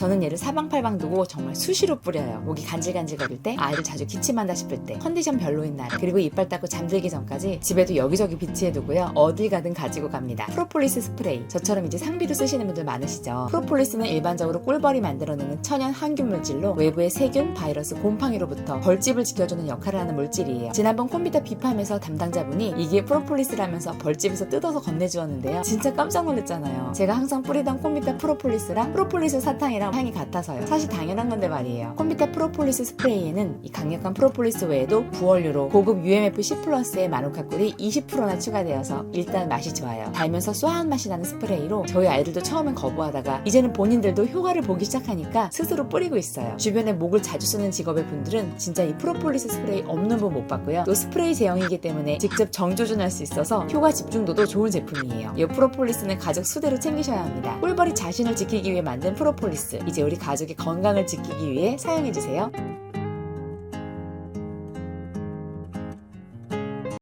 저는 얘를 사방팔방 두고 정말 수시로 뿌려요. 목이 간질간질거릴 때, 아이를 자주 기침한다 싶을 때, 컨디션 별로인 날, 그리고 이빨 닦고 잠들기 전까지 집에도 여기저기 비치해 두고요. 어딜 가든 가지고 갑니다. 프로폴리스 스프레이. 저처럼 이제 상비도 쓰시는 분들 많으시죠. 프로폴리스는 일반적으로 꿀벌이 만들어내는 천연 항균 물질로 외부의 세균, 바이러스, 곰팡이로부터 벌집을 지켜주는 역할을 하는 물질이에요. 지난번 콤비타 비팜에서 담당자분이 이게 프로폴리스라면서 벌집에서 뜯어서 건네주었는데요. 진짜 깜짝 놀랐잖아요. 제가 항상 뿌리던 콤비타 프로폴리스랑 프로폴리스 사탕이랑 향이 같아서요. 사실 당연한 건데 말이에요. 콤비타 프로폴리스 스프레이에는 이 강력한 프로폴리스 외에도 부원료로 고급 UMF-10 플러스의 마누카 꿀이 20%나 추가되어서 일단 맛이 좋아요. 달면서 쏘한 맛이 나는 스프레이로 저희 아이들도 처음엔 거부하다가 이제는 본인들도 효과를 보기 시작하니까 스스로 뿌리고 있어요. 주변에 목을 자주 쓰는 직업의 분들은 진짜 이 프로폴리스 스프레이 없는 분 못 봤고요. 또 스프레이 제형이기 때문에 직접 정조준할 수 있어서 효과 집중도도 좋은 제품이에요. 이 프로폴리스는 가족 수대로 챙기셔야 합니다. 꿀벌이 자신을 지키기 위해 만든 프로폴리스. 이제 우리 가족의 건강을 지키기 위해 사용해 주세요.